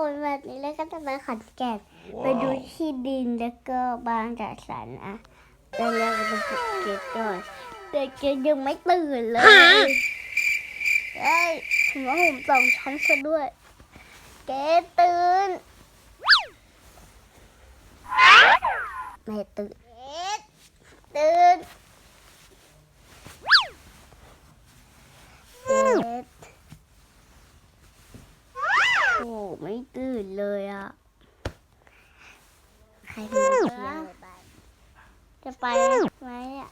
คนวันนี้แล้วก็จะไปขอนแก่นไปดูที่ดินแล้วก็บางจากสันอะเดี๋ยวเราจะปลุกเกดก่อนแต่เกดยังไม่ตื่นเลยเอ้ยหัวผมสองชั้นซะด้วย เกดตื่น ไม่ตื่นเกดตื่นเกด โอ้ไม่ตื่นเลยอะ ใครมาเที่ยวบ้านจะไปไหมอะ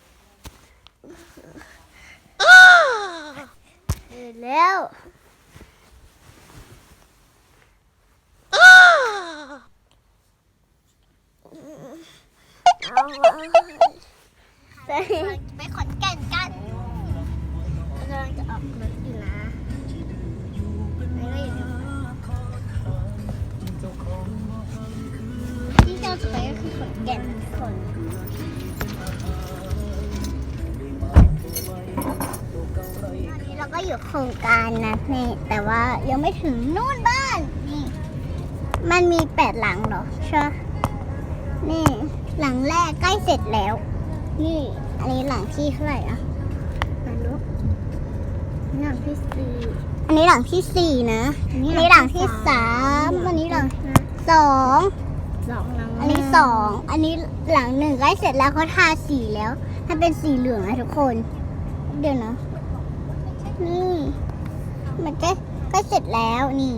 ตื่นแล้วไปขอนแก่นกันกำลังจะออกรถอยู่นะ แก่นทุกคนตอนนี้เราก็อยู่โครงการนะนี่ แต่ว่ายังไม่ถึงนู่นบ้านนี่ มันมีแปดหลังเหรอใช่นี่ หลังแรกใกล้เสร็จแล้ว นี่ อันนี้หลังที่เท่าไหร่อะไม่รู้หลังที่สี่อันนี้หลังที่สี่นะอันนี้หลังที่สามอันนี้หลังสอง สองหลังอันนี้สอง อันนี้หลังหนึ่งใกล้เสร็จแล้วเขาทาสีแล้ว ถ้าเป็นสีเหลืองนะทุกคน เดี๋ยวนะนี่ มันใกล้ใกล้เสร็จแล้วนี่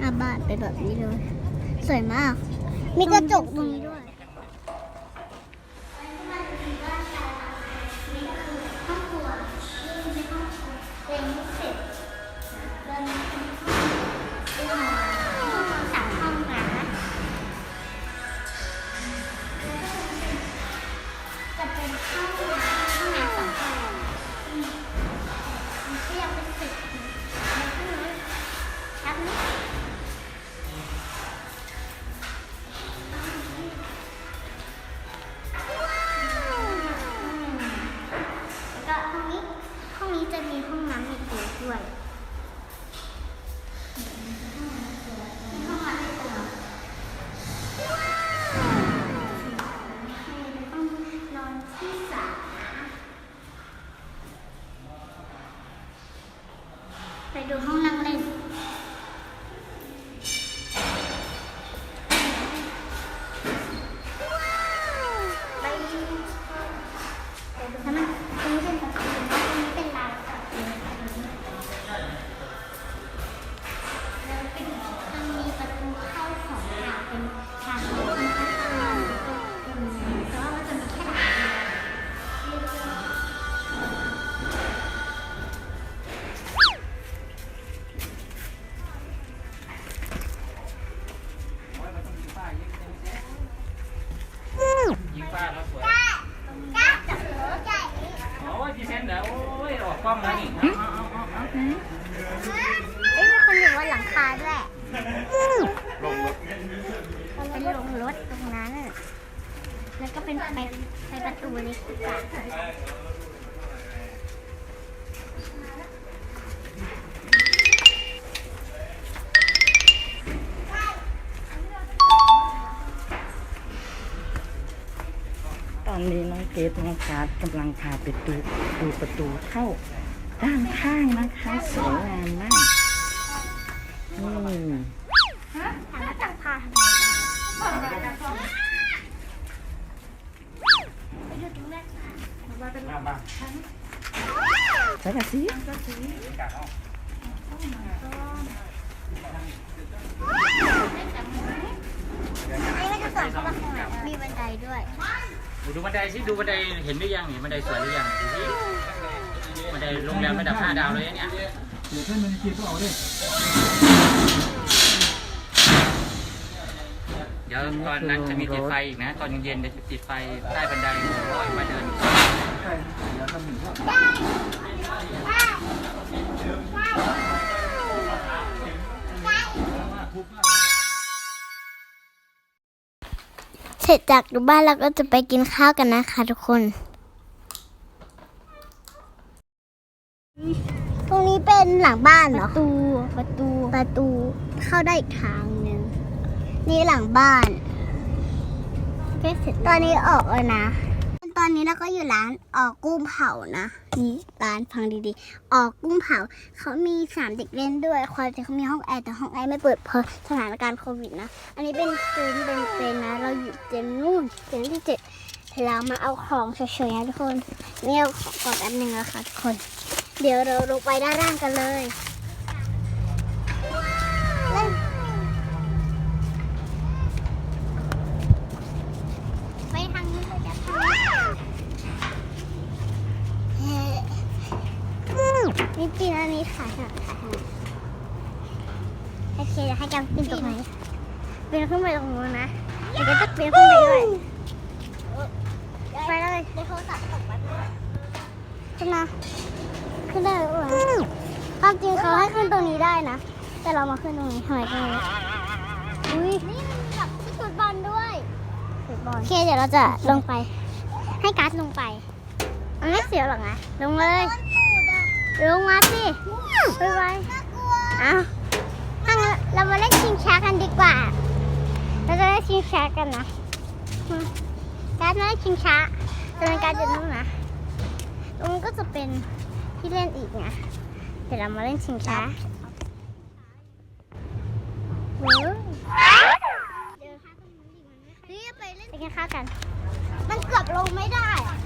อาบ้านเป็นแบบนี้เลย สวยมาก มีกระจกตรงนี้ด้วย จะมีห้องน้ำในตัวด้วยห้องน้ำในตัวห้องนอนที่สามไปดูห้องนั่งเล่น ถตรงนั้น แล้วก็เป็นไปไปประตูเล็กดีกว่าตอนนี้น้องเกดน้องการ์ดกำลังพาไปดูดูประตูเข้าด้านข้างนะคะสวยงามมากนี่ แล้ก็สิอันนี้ไม่จะสอนเข้ามาข้างในมีบันไดด้วยดูบันไดสิดูบันไดเห็นหรือยังเห็นบันไดสวยหรือยังดูสิบันไดโรงแรมระดับห้าดาวเลยเนี่ยเดี๋ยวท่านมันคิดก็เอาดิเดี๋ยวตอนนั้นจะมีติดไฟอีกนะ ตอนเย็นๆจะติดไฟใต้บันไดโอ้ยมาเดิน ใช่เดี๋ยวทำหนึ่งก็ เสร็จจากดูบ้านเราก็จะไปกินข้าวกันนะคะทุกคน ตรงนี้เป็นหลังบ้านเหรอ ประตู ประตู ประตู เข้าได้อีกทางหนึ่งนี่หลังบ้าน ตอนนี้ออกแล้วนะต อนนี้เราก็อยู่ร้านออกกุ้งเผานะ นี่ร้านฟังดีๆ ออกกุ้งเผา เขามีสามเด็กเล่นด้วย ความจริงเขามีห้องแอร์แต่ห้องแอร์ไม่เปิดเพราะสถานการณ์โควิดนะ อันนี้เป็นเต็นท์เป็นเต็นนะ เราอยู่เต็นท์นู่นเต็นท์ที่เจ็ดเรามาเอาของเฉยๆนะทุกคนนี่เอาของก่อนแป๊บนึงนะคะทุกคน เดี๋ยวเราลงไปด้านล่างกันเลย นี่ปีนอันนี้ขาหักขาหักโอเคเดี๋ยวให้จำปีนตรงไหนปีนขึ้นไปตรงนู้นนะเดี๋ยวก็จะปีนขึ้นไปด้วยไปเลยในโทรศัพท์ตกไปขึ้นมาขึ้นได้หรือเปล่าความจริงเขาให้ขึ้นตรงนี้ได้นะ แต่เรามาขึ้นตรงนี้ทำไมตรงนี้อุ้ยนี่มันมีแบบที่สุดบอลด้วยสุดบอลโอเคเดี๋ยวเราจะลงไป ให้การ์ดลงไปมันไม่เสียวหรอกนะลงเลย ลงมาสิไปไปอ้าวถ้างั้นเรามาเล่นชิงช้ากันดีกว่า เราจะเล่นชิงช้ากันนะมาการ์ดมาเล่นชิงช้าจะเป็นการ์ดจะนู่นนะตรงนั้นก็จะเป็นที่เล่นอีกไงเดี๋ยวเรามาเล่นชิงช้าเฮ้ยเฮ้ยไปเล่นไปกินข้าวกัน มันเกือบลงไม่ได้อะ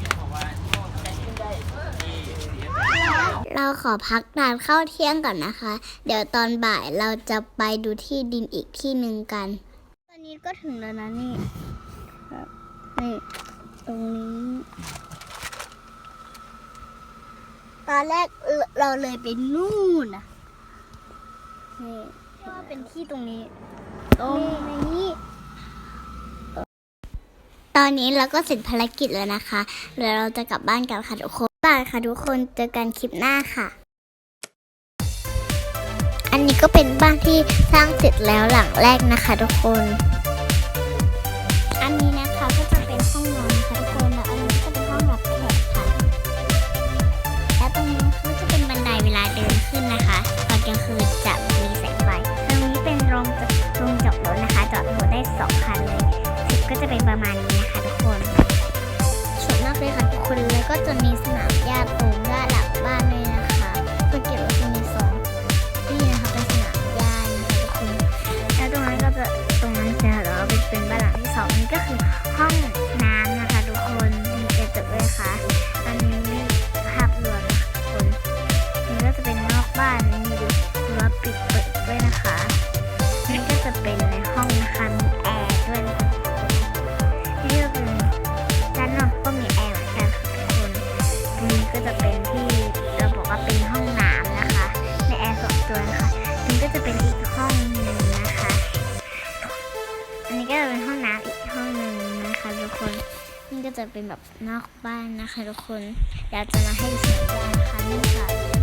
เราขอพักทานข้าวเที่ยงก่อนนะคะ เดี๋ยวตอนบ่ายเราจะไปดูที่ดินอีกที่หนึ่งกัน ตอนนี้ก็ถึงแล้วนะนี่ครับนี่ตรงนี้ ตอนแรกเราเลยไปนู่นนะนี่ก็เป็นที่ตรงนี้ ตรงนี้ตอนนี้เราก็เสร็จภารกิจแล้วนะคะเดี๋ยวเราจะกลับบ้านกันค่ะทุกคน บายค่ะทุกคนเจอกันคลิปหน้าค่ะ อันนี้ก็เป็นบ้านที่สร้างเสร็จแล้วหลังแรกนะคะทุกคน อันนี้นะคะก็จะ จะเป็นแบบนอกบ้านนะคะทุกคนอยากจะมาให้ดูสวยงางนะคะนี่ค่ะ